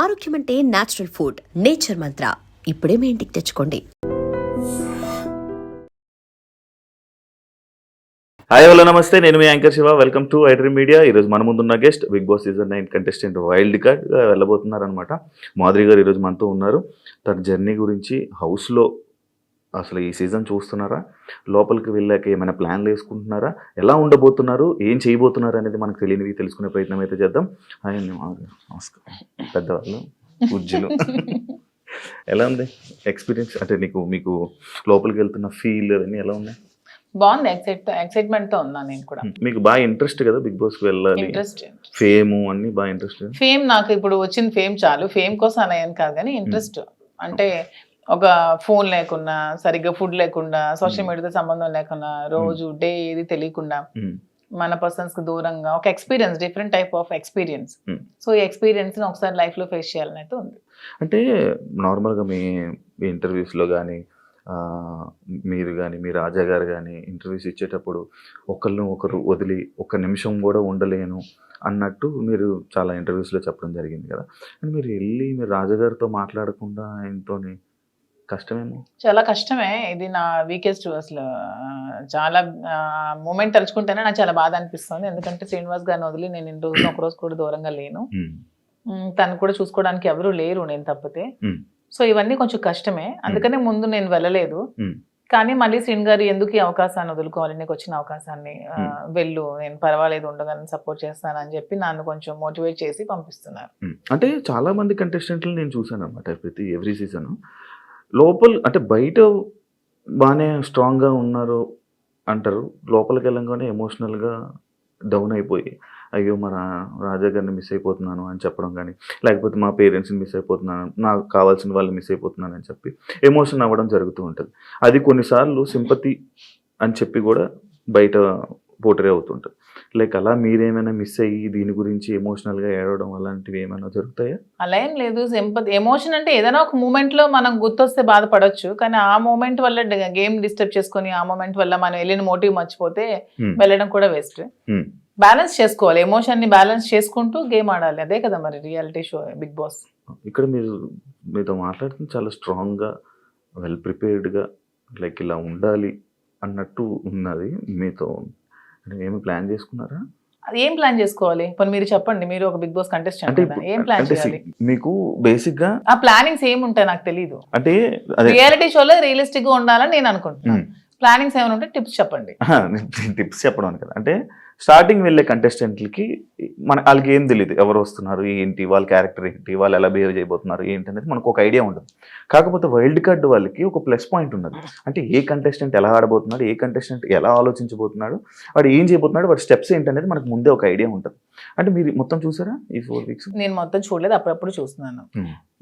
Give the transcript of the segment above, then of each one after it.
ఆరోగ్యం అంటే food nature mantra ఇప్పుడే మీ ఇంటికి తెచ్చుకోండి హాయ్ హలో నమస్తే నేను మీ anchor Shiva welcome to iDream media ఈరోజు మన ముందున్న guest Bigg Boss season nine contestant wild card వెళ్ళబోతున్నారు అనమాట మాధురి గారు ఈరోజు మనతో ఉన్నారు తన జర్నీ గురించి హౌస్లో అసలు ఈ సీజన్ చూస్తున్నారా లోపలికి వెళ్ళాక ఏమైనా ప్లాన్లు వేసుకుంటున్నారా ఎలా ఉండబోతున్నారు ఏం చేయబోతున్నారు అనేది మనకు తెలియనివి తెలుసుకునే ప్రయత్నం అయితే చేద్దాం హాయ్ అండి నమస్కారం పెద్దవాళ్ళు ఉజ్జులు ఎలా ఉంది ఎక్స్పీరియన్స్ అంటే నీకు మీకు లోపలికి వెళ్తున్న ఫీల్ అవన్నీ ఎలా ఉన్నాయి బాగుంది ఎక్సైట్ ఎక్సైట్మెంట్ తో ఉన్నా నేను కూడా మీకు బాగా ఇంట్రెస్ట్ కదా బిగ్ బాస్ కి వెళ్ళాలి ఇంట్రెస్ట్ ఫేమ్ అన్ని బాగా ఇంట్రెస్ట్ ఫేమ్ నాకు ఇప్పుడు వచ్చిన ఫేమ్ చాలు ఫేమ్ కోసం ఏం కాదు కానీ ఇంట్రెస్ట్ అంటే ఒక ఫోన్ లేకున్నా సరిగ్గా ఫుడ్ లేకుండా సోషల్ మీడియాతో సంబంధం లేకుండా రోజు డే ఏది తెలియకుండా మన పర్సన్స్ కి దూరంగా ఒక experience different type of experience so ఈ ఎక్స్పీరియన్స్ ఒకసారి లైఫ్ లో ఫేస్ చేయాలని అయితే ఉంది అంటే నార్మల్గా మీ ఇంటర్వ్యూస్ లో కానీ మీరు కానీ మీ రాజా గారు కానీ ఇంటర్వ్యూస్ ఇచ్చేటప్పుడు ఒకళ్ళను ఒకరు వదిలి ఒక నిమిషం కూడా ఉండలేను అన్నట్టు మీరు చాలా ఇంటర్వ్యూస్లో చెప్పడం జరిగింది కదా అండ్ మీరు వెళ్ళి మీరు రాజాగారితో మాట్లాడకుండా ఆయనతోని కష్టమేమో చాలా కష్టమే ఇది నా వీకెస్ట్ అసలు చాలా మూమెంట్ తలుచుకుంటేనే నాకు చాలా బాధ అనిపిస్తుంది ఎందుకంటే శ్రీనివాస్ గారిని వదిలి నేను ఇన్ని రోజులు ఒక రోజు కూడా దూరంగా లేను తను కూడా చూసుకోవడానికి ఎవరు లేరు నేను తప్పితే సో ఇవన్నీ కొంచెం కష్టమే అందుకనే ముందు నేను వెళ్ళలేదు కానీ మళ్ళీ శ్రీన్ గారు ఎందుకు ఈ అవకాశాన్ని వదులుకోవాలి నీకు వచ్చిన అవకాశాన్ని వెళ్ళు నేను పర్వాలేదు ఉండగానే సపోర్ట్ చేస్తాను అని చెప్పి నన్ను కొంచెం మోటివేట్ చేసి పంపిస్తున్నారు అంటే చాలా మంది కంటెస్టెంట్లు నేను చూసాను అనమాట ప్రతి ఎవ్రీ సీజన్ లోపల అంటే బయట బాగానే స్ట్రాంగ్గా ఉన్నారు అంటారు లోపలికి వెళ్ళంగానే ఎమోషనల్గా డౌన్ అయిపోయి అయ్యో మన రాజా గారిని మిస్ అయిపోతున్నాను అని చెప్పడం కానీ లేకపోతే మా పేరెంట్స్ని మిస్ అయిపోతున్నాను నాకు కావాల్సిన వాళ్ళని మిస్ అయిపోతున్నాను అని చెప్పి ఎమోషన్ అవ్వడం జరుగుతూ ఉంటుంది అది కొన్నిసార్లు సింపతి అని చెప్పి కూడా బయట పోటరీ అవుతుంటుంది లైక్ అలా మీరేమైనా మిస్ అయ్యి దీని గురించి ఎమోషనల్గా ఏడవడం అలాంటివి ఏమైనా జరుగుతాయా అలా ఏం లేదు ఎమోషన్ అంటే ఏదైనా ఒక మూమెంట్లో మనం గుర్తొస్తే బాధపడవచ్చు కానీ ఆ మూమెంట్ వల్ల గేమ్ డిస్టర్బ్ చేసుకొని ఆ మూమెంట్ వల్ల మనం వెళ్ళిన మోటివ్ మర్చిపోతే వెళ్ళడం కూడా వేస్ట్ బ్యాలెన్స్ చేసుకోవాలి ఎమోషన్ని బ్యాలెన్స్ చేసుకుంటూ గేమ్ ఆడాలి అదే కదా మరి రియాలిటీ షో బిగ్ బాస్ ఇక్కడ మీరు మీతో మాట్లాడుతుంది చాలా స్ట్రాంగ్ గా వెల్ ప్రిపేర్డ్గా లైక్ ఇలా ఉండాలి అన్నట్టు ఉన్నది మీతో ఏమి ప్లాన్ చేసుకున్నారా అది ఏం ప్లాన్ చేసుకోవాలి పోనీ మీరు చెప్పండి మీరు ఒక బిగ్ బాస్ కంటెస్ట్ అంటే ఏం ప్లాన్ అంటే చేయాలి మీకు బేసిక్ గా ఆ ప్లానింగ్స్ ఏముంటాయి నాకు తెలియదు అంటే రియాలిటీ షోలో రియలిస్టిక్ గా ఉండాలని నేను అనుకుంటున్నాను ప్లానింగ్స్ ఏమైనా ఉంటే టిప్స్ చెప్పండి టిప్స్ చెప్పడం కదా అంటే స్టార్టింగ్ వెళ్ళే కంటెస్టెంట్లకి మన వాళ్ళకి ఏం తెలియదు ఎవరు వస్తున్నారు ఏంటి వాళ్ళ క్యారెక్టర్ ఏంటి వాళ్ళు ఎలా బిహేవ్ చేయబోతున్నారు ఏంటి అనేది మనకు ఒక ఐడియా ఉండదు కాకపోతే వైల్డ్ కార్డ్ వాళ్ళకి ఒక ప్లస్ పాయింట్ ఉన్నది అంటే ఏ కంటెస్టెంట్ ఎలా ఆడబోతున్నాడు ఏ కంటెస్టెంట్ ఎలా ఆలోచించబోతున్నాడు వాడు ఏం చేయబోతున్నాడు వాడి స్టెప్స్ ఏంటనేది మనకు ముందే ఒక ఐడియా ఉంటుంది అంటే మీరు మొత్తం చూసారా ఈ ఫోర్ వీక్స్ నేను మొత్తం చూడలేదు అప్పుడప్పుడు చూస్తున్నాను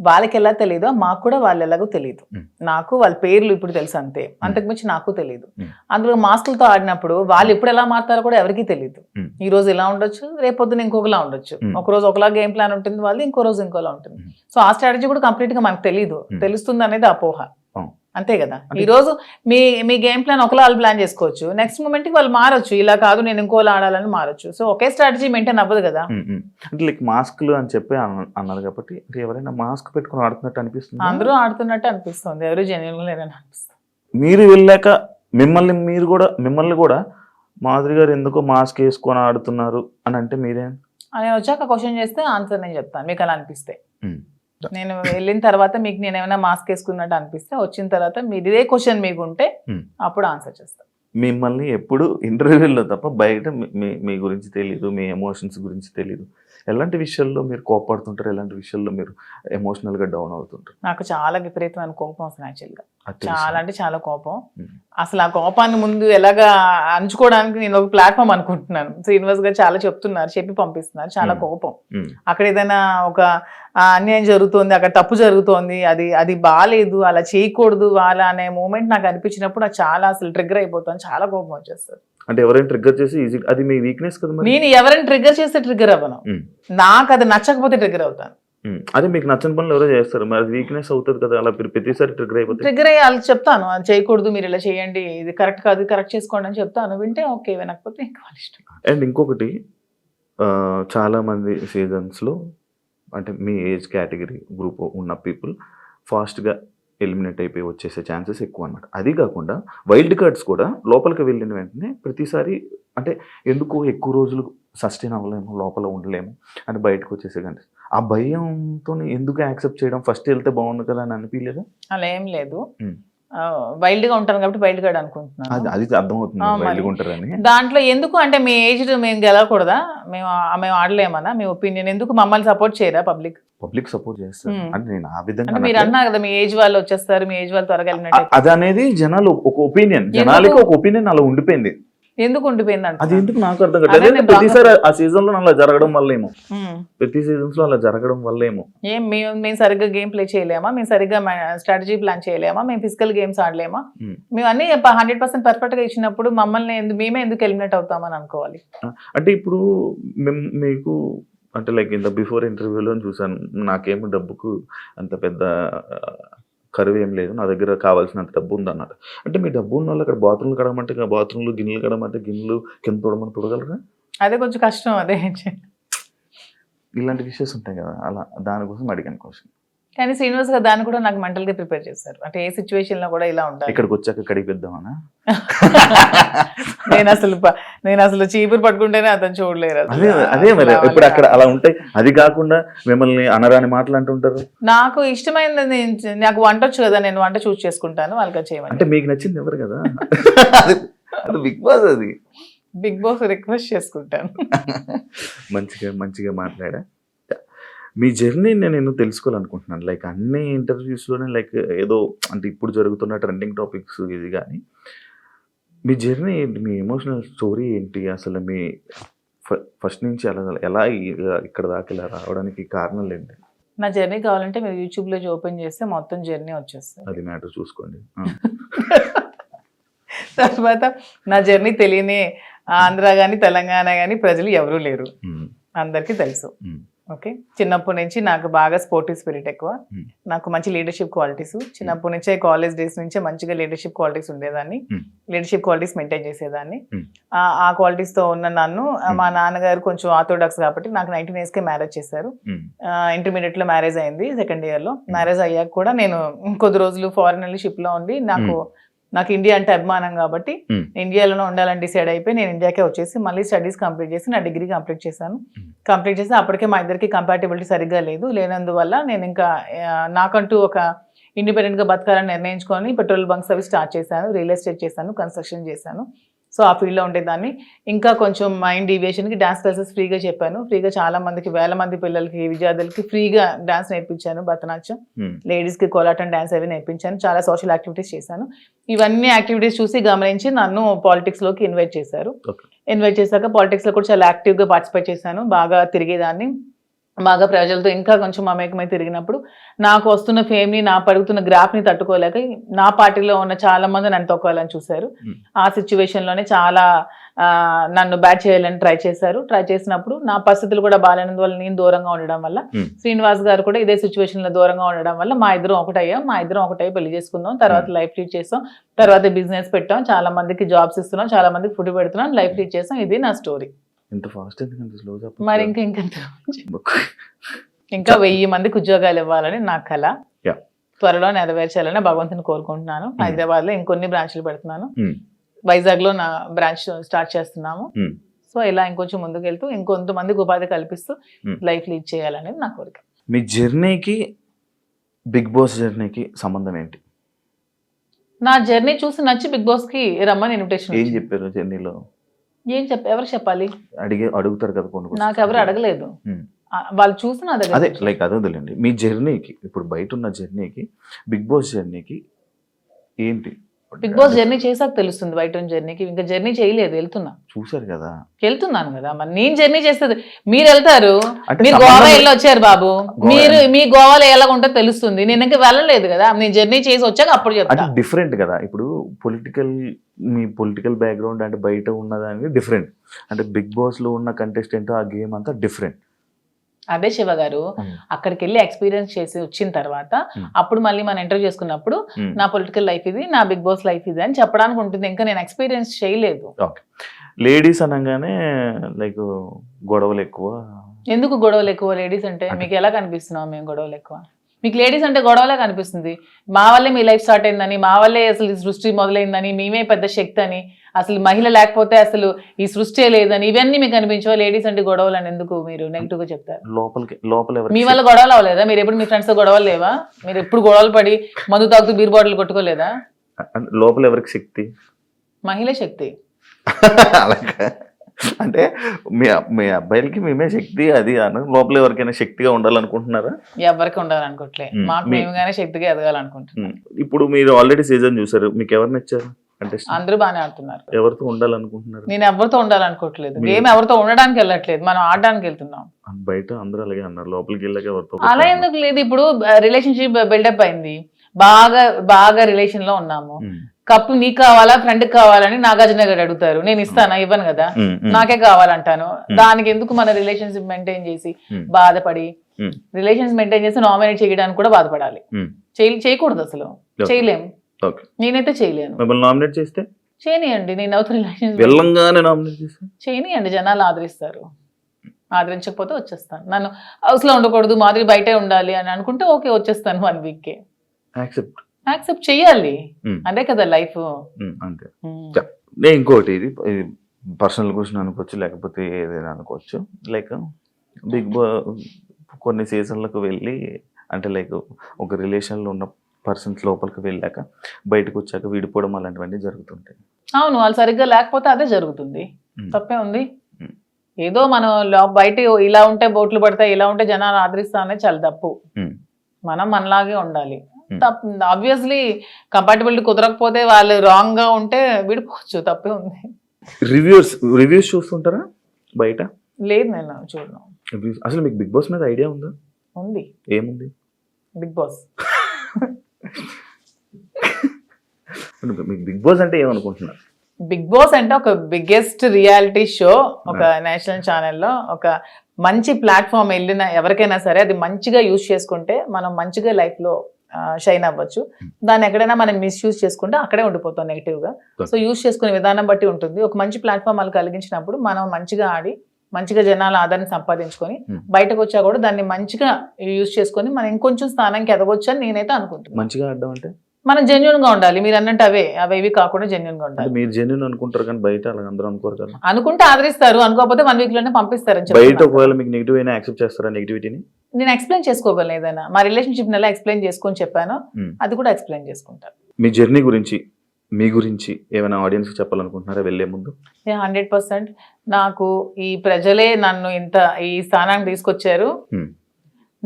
వాళ్ళకి ఎలా తెలియదు మాకు కూడా వాళ్ళు ఎలాగో తెలియదు నాకు వాళ్ళ పేర్లు ఇప్పుడు తెలుసు అంతే అంతకుమించి నాకు తెలియదు అందులో మాస్కులతో ఆడినప్పుడు వాళ్ళు ఎప్పుడు ఎలా మారుతారో కూడా ఎవరికీ తెలియదు ఈ రోజు ఇలా ఉండొచ్చు రేపొద్దున ఇంకొకలా ఉండొచ్చు ఒక రోజు ఒకలా గేమ్ ప్లాన్ ఉంటుంది వాళ్ళు ఇంకో రోజు ఇంకోలా ఉంటుంది సో ఆ స్ట్రాటజీ కూడా కంప్లీట్ గా మనకు తెలియదు తెలుస్తుంది అనేది అపోహ అంతే కదా ఈ రోజు మీ మీ గేమ్ ప్లాన్ ఒకలా వాళ్ళు ప్లాన్ చేసుకోవచ్చు నెక్స్ట్ మూమెంట్ కి వాళ్ళు మారచ్చు ఇలా కాదు నేను ఇంకోలా ఆడాలని మారొచ్చు సో ఒకే స్ట్రాటజీ మెయింటైన్ అవ్వదు కదా అంటే లైక్ మాస్క్లు అని చెప్పి అన్నారు కాబట్టి అంటే ఎవరైనా మాస్క్ పెట్టుకుని ఆడుతున్నట్టు అనిపిస్తుంది అందరూ ఆడుతున్నట్టు అనిపిస్తుంది ఎవరు జనరల్ లేదని అనిపిస్తుంది మీరు వెళ్ళాక మిమ్మల్ని మీరు కూడా మిమ్మల్ని కూడా మాధురి గారు ఎందుకు మాస్క్ వేసుకొని ఆడుతున్నారు అని అంటే మీరేం అని వచ్చాక క్వశ్చన్ చేస్తే ఆన్సర్ నేను చెప్తాను మీకు అలా అనిపిస్తే నేను వెళ్ళిన తర్వాత మీకు నేను ఏమైనా మాస్క్ వేసుకున్నట్టు అనిపిస్తే వచ్చిన తర్వాత మీరు ఇదే క్వశ్చన్ మీకు ఉంటే అప్పుడు ఆన్సర్ చేస్తాను మిమ్మల్ని ఎప్పుడు ఇంటర్వ్యూలో తప్ప బయట మీ మీ గురించి తెలీదు మీ ఎమోషన్స్ గురించి తెలీదు ఎలాంటి విషయాల్లో మీరు కోపడుతుంటారు ఎలాంటి విషయాల్లో మీరు ఎమోషనల్గా డౌన్ అవుతుంటారు నాకు చాలా విపరీతమైన కోపం అసలు గా చాలా అంటే చాలా కోపం అసలు ఆ కోపాన్ని ముందు ఎలాగా అంచుకోవడానికి నేను ఒక ప్లాట్ఫామ్ అనుకుంటున్నాను శ్రీనివాస్ గారు చాలా చెప్తున్నారు చెప్పి పంపిస్తున్నారు చాలా కోపం అక్కడ ఏదైనా ఒక అన్యాయం జరుగుతోంది అక్కడ తప్పు జరుగుతోంది అది అది బాగాలేదు అలా చేయకూడదు అలా అనే మూమెంట్ నాకు అనిపించినప్పుడు నాకు చాలా అసలు ట్రిగర్ అయిపోతాను చాలా కోపం వచ్చేస్తుంది అంటే ఎవరైనా ట్రిగ్గర్ చేసి ఈజీ అది మీ వీక్నెస్ కదా నేను ఎవరైనా ట్రిగ్గర్ చేస్తే ట్రిగ్గర్ అవ్వను hmm. నాకు అది నచ్చకపోతే ట్రిగ్గర్ అవుతాను hmm. అదే మీకు నచ్చని పనులు ఎవరో చేస్తారు మరి అది వీక్నెస్ అవుతుంది కదా అలా ప్రతిసారి ట్రిగర్ అయిపోతుంది ట్రిగర్ అయ్యి వాళ్ళు చెప్తాను అది చేయకూడదు మీరు ఇలా చేయండి ఇది కరెక్ట్ కాదు కరెక్ట్ చేసుకోండి అని చెప్తాను వింటే ఓకే వినకపోతే ఇష్టం అండ్ ఇంకొకటి చాలా మంది సీజన్స్లో అంటే మీ ఏజ్ కేటగిరీ గ్రూప్ ఉన్న పీపుల్ ఫాస్ట్గా ఎలిమినేట్ అయిపోయి వచ్చేసే ఛాన్సెస్ ఎక్కువ అనమాట అది కాకుండా వైల్డ్ కార్డ్స్ కూడా లోపలికి వెళ్ళిన వెంటనే ప్రతిసారి అంటే ఎందుకు ఎక్కువ రోజులు సస్టైన్ అవ్వలేము లోపల ఉండలేము అంటే బయటకు వచ్చేసే కానీ ఆ భయంతో ఎందుకు యాక్సెప్ట్ చేయడం ఫస్ట్ వెళ్తే బాగుంది కదా అని అనిపించలేదా అలా ఏం లేదు వైల్డ్ గా ఉంటాను కాబట్టి వైల్డ్ గార్డ్ అనుకుంటున్నాను దాంట్లో ఎందుకు అంటే మీ ఏజ్ మేము గెలవకూడదా మేము మేము ఆడలేమన్నా మీ ఒపీనియన్ ఎందుకు మమ్మల్ని సపోర్ట్ చేయరా పబ్లిక్ పబ్లిక్ సపోర్ట్ చేస్తారు hmm. మీరు అన్నా కదా మీ ఏజ్ వాళ్ళు వచ్చేస్తారు మీ ఏజ్ వాళ్ళు త్వరగా అది అనేది జనాలు ఒక ఒపీనియన్ జనాలకి ఒక ఒపీనియన్ అలా ఉండిపోయింది ఎందుకు ఉండిపోయిందంట ఆ అలా జరగడం ప్రతి లో అలా జరగడం ఏం మేము మేము సరిగ్గా గేమ్ ప్లే చేయలేమా మేము సరిగ్గా స్ట్రాటజీ ప్లాన్ చేయలేమా మేము ఫిజికల్ గేమ్స్ ఆడలేమా మేము అన్ని హండ్రెడ్ పర్సెంట్ పర్ఫెక్ట్ గా ఇచ్చినప్పుడు మమ్మల్ని మేమే ఎందుకు ఎలిమినేట్ అవుతామని అనుకోవాలి అంటే ఇప్పుడు మీకు అంటే లైక్ ఇంత బిఫోర్ ఇంటర్వ్యూలో చూసాను నాకేమి డబ్బుకు అంత పెద్ద కరువు ఏం లేదు నా దగ్గర కావాల్సినంత డబ్బు ఉందన్నారు అంటే మీ డబ్బు ఉన్న వాళ్ళు అక్కడ బాత్రూమ్లు కడమంటే బాత్రూమ్లు గిన్నెలు కడమంటే గిన్నెలు కింద తోడమని తోడగలరా అదే కొంచెం కష్టం అదే ఇలాంటి విషయస్ ఉంటాయి కదా అలా దానికోసం అడిగాను క్వశ్చన్ కానీ శ్రీనివాస్ గారు దాన్ని కూడా నాకు మెంటల్ గా ప్రిపేర్ చేశారు అంటే ఏ సిచ్యువేషన్ లో కూడా ఇలా ఉంటారు ఇక్కడికి వచ్చాక వెళ్దామా నేను అసలు నేను అసలు చీపురు పట్టుకుంటేనే అతను చూడలేరు అదే అదే మరి ఇప్పుడు అక్కడ అలా ఉంటాయి అది కాకుండా మిమ్మల్ని అనరాని మాటలు అంటుంటారు నాకు ఇష్టమైనది నాకు వంట వచ్చు కదా నేను వంట చూస్ చేసుకుంటాను వాళ్ళకి చేయమని అంటే మీకు నచ్చింది ఎవరు కదా అది బిగ్ బాస్ అది బిగ్ బాస్ రిక్వెస్ట్ చేసుకుంటాను మంచిగా మంచిగా మాట్లాడా మీ జర్నీని నేను తెలుసుకోవాలనుకుంటున్నాను లైక్ అన్ని ఇంటర్వ్యూస్లోనే లైక్ ఏదో అంటే ఇప్పుడు జరుగుతున్న ట్రెండింగ్ టాపిక్స్ ఇది కానీ మీ జర్నీ ఏంటి మీ ఎమోషనల్ స్టోరీ ఏంటి అసలు మీ ఫస్ట్ నుంచి అలా ఎలా ఇక్కడ దాకా ఇలా రావడానికి కారణాలు ఏంటి నా జర్నీ కావాలంటే మీరు యూట్యూబ్లో ఓపెన్ చేస్తే మొత్తం జర్నీ వచ్చేస్తుంది అది మ్యాటర్ చూసుకోండి తర్వాత నా జర్నీ తెలియని ఆంధ్ర కానీ తెలంగాణ కానీ ప్రజలు ఎవరూ లేరు అందరికీ తెలుసు ఓకే చిన్నప్పటి నుంచి నాకు బాగా స్పోర్టివ్ స్పిరిట్ ఎక్కువ hmm. నాకు మంచి లీడర్షిప్ క్వాలిటీస్ hmm. చిన్నప్పటి నుంచే కాలేజ్ డేస్ నుంచే మంచిగా లీడర్షిప్ క్వాలిటీస్ ఉండేదాన్ని లీడర్షిప్ క్వాలిటీస్ మెయింటైన్ చేసేదాన్ని hmm. ఆ క్వాలిటీస్ తో ఉన్న నన్ను మా నాన్నగారు కొంచెం ఆర్థోడాక్స్ కాబట్టి నాకు నైన్టీన్ ఇయర్స్ కి మ్యారేజ్ చేశారు ఇంటర్మీడియట్ లో మ్యారేజ్ అయింది సెకండ్ ఇయర్ లో మ్యారేజ్ అయ్యాక కూడా నేను కొద్ది రోజులు ఫారెన్ షిప్ లో ఉండి నాకు నాకు ఇండియా అంటే అభిమానం కాబట్టి ఇండియాలోనే ఉండాలని డిసైడ్ అయిపోయి నేను ఇండియాకే వచ్చేసి మళ్ళీ స్టడీస్ కంప్లీట్ చేసి నా డిగ్రీ కంప్లీట్ చేశాను కంప్లీట్ చేసి అప్పటికే మా ఇద్దరికి కంపాటిబిలిటీ సరిగ్గా లేదు లేనందువల్ల నేను ఇంకా నాకంటూ ఒక ఇండిపెండెంట్గా బతకాలని నిర్ణయించుకొని పెట్రోల్ బంక్స్ అవి స్టార్ట్ చేశాను రియల్ ఎస్టేట్ చేశాను కన్స్ట్రక్షన్ చేశాను సో ఆ ఫీల్డ్లో ఉండేదాన్ని ఇంకా కొంచెం మైండ్ డివియేషన్కి డ్యాన్స్ క్లాసెస్ ఫ్రీగా చెప్పాను ఫ్రీగా చాలా మందికి వేల మంది పిల్లలకి విద్యార్థులకి ఫ్రీగా డ్యాన్స్ నేర్పించాను భరతనాట్యం లేడీస్కి కోలాటం డ్యాన్స్ అవి నేర్పించాను చాలా సోషల్ యాక్టివిటీస్ చేశాను ఇవన్నీ యాక్టివిటీస్ చూసి గమనించి నన్ను పాలిటిక్స్లోకి ఇన్వైట్ చేశారు ఇన్వైట్ చేశాక పాలిటిక్స్లో కూడా చాలా యాక్టివ్గా పార్టిసిపేట్ చేశాను బాగా తిరిగేదాన్ని బాగా ప్రజలతో ఇంకా కొంచెం అమేకమై తిరిగినప్పుడు నాకు వస్తున్న ఫేమ్ని నా గ్రాఫ్ గ్రాఫ్ని తట్టుకోలేక నా పార్టీలో ఉన్న చాలా మంది నన్ను తొక్కాలని చూశారు ఆ సిచ్యువేషన్లోనే చాలా నన్ను బ్యాట్ చేయాలని ట్రై చేశారు ట్రై చేసినప్పుడు నా పరిస్థితులు కూడా బాగాలేనందు వల్ల నేను దూరంగా ఉండడం వల్ల శ్రీనివాస్ గారు కూడా ఇదే సిచ్యువేషన్లో దూరంగా ఉండడం వల్ల మా ఇద్దరం ఒకటయ్యాం మా ఇద్దరం ఒకటై పెళ్లి చేసుకుందాం తర్వాత లైఫ్ లీడ్ చేస్తాం తర్వాత బిజినెస్ పెట్టాం చాలా మందికి జాబ్స్ ఇస్తున్నాం చాలా మందికి ఫుడ్ పెడుతున్నాం లైఫ్ లీడ్ చేస్తాం ఇది నా స్టోరీ ఇంత ఫాస్ట్ ఎందుకంత స్లో మరి ఇంకా ఇంకా ఇంకా వెయ్యి మందికి ఉద్యోగాలు ఇవ్వాలని నా కళ త్వరలో నెరవేర్చాలని భగవంతుని కోరుకుంటున్నాను hmm. హైదరాబాద్ లో ఇంకొన్ని బ్రాంచ్లు పెడుతున్నాను hmm. వైజాగ్ లో నా బ్రాంచ్ స్టార్ట్ చేస్తున్నాము hmm. సో ఇలా ఇంకొంచెం ముందుకు వెళ్తూ ఇంకొంతమందికి ఉపాధి కల్పిస్తూ లైఫ్ లీడ్ చేయాలనేది నా కోరిక మీ జర్నీకి బిగ్ బాస్ జర్నీకి సంబంధం ఏంటి నా జర్నీ చూసి నచ్చి బిగ్ బాస్ కి రమ్మని ఇన్విటేషన్ ఏం చెప్పారు జర్నీలో ఏం చెప్ప ఎవరు చెప్పాలి అడిగే అడుగుతారు కదా కొన్ని నాకు ఎవరు అడగలేదు వాళ్ళు చూసిన అదే లైక్ అదే వదిలేండి మీ జర్నీకి ఇప్పుడు బయట ఉన్న జర్నీకి బిగ్ బాస్ జర్నీకి ఏంటి బిగ్ బాస్ జర్నీ చేసాక తెలుస్తుంది బయట జర్నీకి ఇంకా జర్నీ చేయలేదు వెళ్తున్నా చూసారు కదా వెళ్తున్నాను కదా మరి నేను జర్నీ చేస్తుంది మీరు వెళ్తారు మీరు గోవా వెళ్ళి వచ్చారు బాబు మీరు మీ గోవాలో ఎలాగుంటే తెలుస్తుంది నేను ఇంకా వెళ్ళలేదు కదా నేను జర్నీ చేసి వచ్చాక అప్పుడు చెప్తాను డిఫరెంట్ కదా ఇప్పుడు పొలిటికల్ మీ పొలిటికల్ బ్యాక్గ్రౌండ్ అంటే బయట ఉన్నదానికి డిఫరెంట్ అంటే బిగ్ బాస్లో ఉన్న కంటెస్టెంట్ ఆ గేమ్ అంతా డిఫరెంట్ అదే శివ గారు అక్కడికి వెళ్ళి ఎక్స్పీరియన్స్ చేసి వచ్చిన తర్వాత అప్పుడు మళ్ళీ మనం ఎంటర్ చేసుకున్నప్పుడు నా పొలిటికల్ లైఫ్ ఇది నా బిగ్ బాస్ లైఫ్ ఇది అని చెప్పడానికి ఉంటుంది ఇంకా నేను ఎక్స్పీరియన్స్ చేయలేదు లేడీస్ అనగానే లైక్ గొడవలు ఎక్కువ ఎందుకు గొడవలు ఎక్కువ లేడీస్ అంటే మీకు ఎలా కనిపిస్తున్నాం మేము గొడవలు ఎక్కువ మీకు లేడీస్ అంటే గొడవలే కనిపిస్తుంది మా వల్లే మీ లైఫ్ స్టార్ట్ అయిందని మా వల్లే అసలు ఈ సృష్టి మొదలైందని మేమే పెద్ద శక్తి అని అసలు మహిళ లేకపోతే అసలు ఈ సృష్టి లేదని ఇవన్నీ మీకు అనిపించవు లేడీస్ అంటే గొడవలు అని ఎందుకు మీరు నెగిటివ్ గా చెప్తారు మీ వల్ల గొడవలు అవ్వలేదా మీరు ఎప్పుడు మీ ఫ్రెండ్స్ తో గొడవలు లేవా మీరు ఎప్పుడు గొడవలు పడి మందు తాగుతూ బీర్ బాటిల్ కొట్టుకోలేదా లోపల ఎవరికి శక్తి మహిళ శక్తి అలాగే అంటే మీ మీ అబ్బాయిలకి మేమే శక్తి అది అని లోపల ఎవరికైనా శక్తిగా ఉండాలనుకుంటున్నారా ఎవరికి ఉండాలనుకోవట్లే మాకు మేముగానే శక్తిగా ఎదగాలనుకుంటున్నాం ఇప్పుడు మీరు ఆల్రెడీ సీజన్ చూసారు మీకు ఎవరు నచ్చారు అంటే అందరూ బాగానే ఆడుతున్నారు ఎవరితో ఉండాలనుకుంటున్నారు నేను ఎవరితో ఉండాలనుకోవట్లేదు మేము ఎవరితో ఉండడానికి వెళ్ళట్లేదు మనం ఆడడానికి వెళ్తున్నాం బయట అందరూ అలాగే అన్నారు లోపలికి వెళ్ళాక ఎవరితో అలా ఎందుకు లేదు ఇప్పుడు రిలేషన్షిప్ బిల్డప్ అయింది బాగా బాగా రిలేషన్ లో ఉన్నాము కప్పు నీకు కావాలా ఫ్రెండ్ కావాలని నాగార్జున గారు అడుగుతారు నేను ఇస్తానా ఇవ్వను కదా నాకే కావాలంటాను దానికి ఎందుకు మన రిలేషన్షిప్ మెయింటైన్ చేసి బాధపడి రిలేషన్స్ మెయింటైన్ చేసి నామినేట్ చేయడానికి కూడా బాధపడాలి చేయకూడదు అసలు చేయలేము నేనైతే చేయలేను నామినేట్ చేస్తే చేయనియండి నేను అవుతు రిలేషన్స్ చేయనియండి జనాలు ఆదరిస్తారు ఆదరించకపోతే వచ్చేస్తాను నన్ను లో ఉండకూడదు మాదిరి బయటే ఉండాలి అని అనుకుంటే ఓకే వచ్చేస్తాను వన్ వీక్ యాక్సెప్ట్ యాక్సెప్ట్ చేయాలి అదే కదా లైఫ్ అంతే ఇంకోటి ఇది పర్సనల్ క్వశ్చన్ అనుకోవచ్చు లేకపోతే ఏదైనా అనుకోవచ్చు లైక్ బిగ్ బా కొన్ని సీజన్లకు వెళ్ళి అంటే లైక్ ఒక రిలేషన్లో ఉన్న పర్సన్స్ లోపలికి వెళ్ళాక బయటకు వచ్చాక విడిపోవడం అలాంటివన్నీ జరుగుతుంటాయి అవును వాళ్ళు సరిగ్గా లేకపోతే అదే జరుగుతుంది తప్పే ఉంది ఏదో మనం బయట ఇలా ఉంటే బోట్లు పడతాయి ఇలా ఉంటే జనాలు ఆదరిస్తా అనేది చాలా తప్పు మనం మనలాగే ఉండాలి ఆబ్వియస్లీ కంపాటబిలిటీ కుదరకపోతే వాళ్ళు రాంగ్ గా ఉంటే విడిపోవచ్చు తప్పే ఉంది రివ్యూస్ రివ్యూస్ చూస్తుంటారా బయట లేదు నేను చూడను అసలు మీకు బిగ్ బాస్ మీద ఐడియా ఉందా ఉంది ఏముంది బిగ్ బాస్ మీకు బిగ్ బాస్ అంటే ఏమనుకుంటున్నారు బిగ్ బాస్ అంటే ఒక బిగ్గెస్ట్ రియాలిటీ షో ఒక నేషనల్ ఛానల్లో ఒక మంచి ప్లాట్ఫామ్ వెళ్ళిన ఎవరికైనా సరే అది మంచిగా యూజ్ చేసుకుంటే మనం మంచిగా లైఫ్లో షైన్ అవ్వచ్చు దాన్ని ఎక్కడైనా మనం మిస్యూజ్ చేసుకుంటే అక్కడే ఉండిపోతాం నెగిటివ్గా సో యూజ్ చేసుకునే విధానం బట్టి ఉంటుంది ఒక మంచి ప్లాట్ఫామ్ వాళ్ళు కలిగించినప్పుడు మనం మంచిగా ఆడి మంచిగా జనాల ఆదరణ సంపాదించుకొని hmm. బయటకు వచ్చా కూడా దాన్ని మంచిగా యూజ్ చేసుకొని మనం ఇంకొంచెం స్థానానికి అని నేనైతే అనుకుంటున్నాను మంచిగా ఆడడం అంటే మనం జెన్యున్ గా ఉండాలి మీరు అన్నట్టు అవే అవేవి కాకుండా జెన్యున్ గా ఉండాలి మీరు జెన్యున్ అనుకుంటారు కానీ బయట అందరూ అనుకోరు కదా అనుకుంటే ఆదరిస్తారు అనుకోకపోతే వన్ వీక్ లోనే పంపిస్తారు బయట ఒకవేళ మీకు నెగిటివ్ అయినా యాక్సెప్ట్ చేస్తారా నెగిటివిటీని నేను ఎక్స్ప్లెయిన్ చేసుకోగలను ఏదైనా మా రిలేషన్షిప్ నెల ఎక్స్ప్లెయిన్ చేసుకొని చెప్పాను అది కూడా ఎక్స్ప్లెయిన్ చేసుకుంటాను మీ జర్నీ గురించి మీ గురించి ఏమైనా ఆడియన్స్ చెప్పాలనుకుంటున్నారా వెళ్లే ముందు హండ్రెడ్ పర్సెంట్ నాకు ఈ ప్రజలే నన్ను ఇంత ఈ స్థానానికి తీసుకొచ్చారు hmm.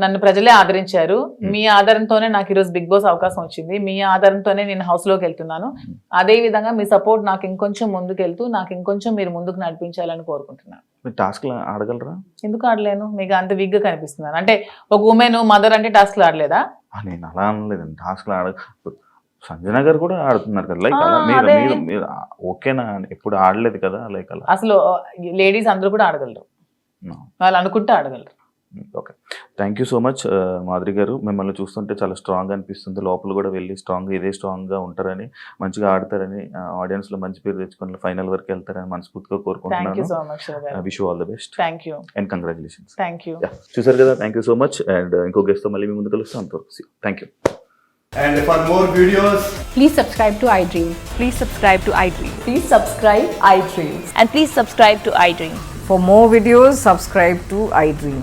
నన్ను ప్రజలే ఆదరించారు hmm. మీ ఆధారంతోనే నాకు ఈరోజు బిగ్ బాస్ అవకాశం వచ్చింది మీ ఆధారంతోనే నేను హౌస్లోకి వెళ్తున్నాను hmm. అదేవిధంగా మీ సపోర్ట్ నాకు ఇంకొంచెం ముందుకు వెళ్తూ నాకు ఇంకొంచెం మీరు ముందుకు నడిపించాలని కోరుకుంటున్నాను మీరు టాస్క్లు ఆడగలరా ఎందుకు ఆడలేను మీకు అంత విగ్గా కనిపిస్తున్నాను అంటే ఒక ఉమెన్ మదర్ అంటే టాస్క్లు ఆడలేదా నేను అలా అనలేదండి టాస్క్లు ఆడ సంజన గారు కూడా ఆడుతున్నారు కదా లైక్ మీరు ఓకేనా ఎప్పుడు ఆడలేదు కదా లైక్ అసలు లేడీస్ అందరూ కూడా ఆడగలరు వాళ్ళు అనుకుంటే ఆడగలరు okay thank you so much Madhuri garu మిమ్మల్ని చూస్తుంటే చాలా స్ట్రాంగ్ అనిపిస్తుంది లోపల కూడా వెళ్ళి స్ట్రాంగ్ ఇదే స్ట్రాంగ్గా ఉంటారని మంచిగా ఆడతారని ఆడియన్స్లో మంచి పేరు తెచ్చుకొని ఫైనల్ వరకు వెళ్తారని మనస్ఫూర్తిగా కోరుకుంటున్నాను wish all the best thank you and congratulations thank you చూసారు కదా thank you so much and ఇంకో గెస్ట్తో మళ్ళీ మీ ముందు కలుస్తాం అంతవరకు thank you And for more videos, please subscribe to iDream. Please subscribe to iDream. Please subscribe iDream. And please subscribe to iDream. For more videos, subscribe to iDream.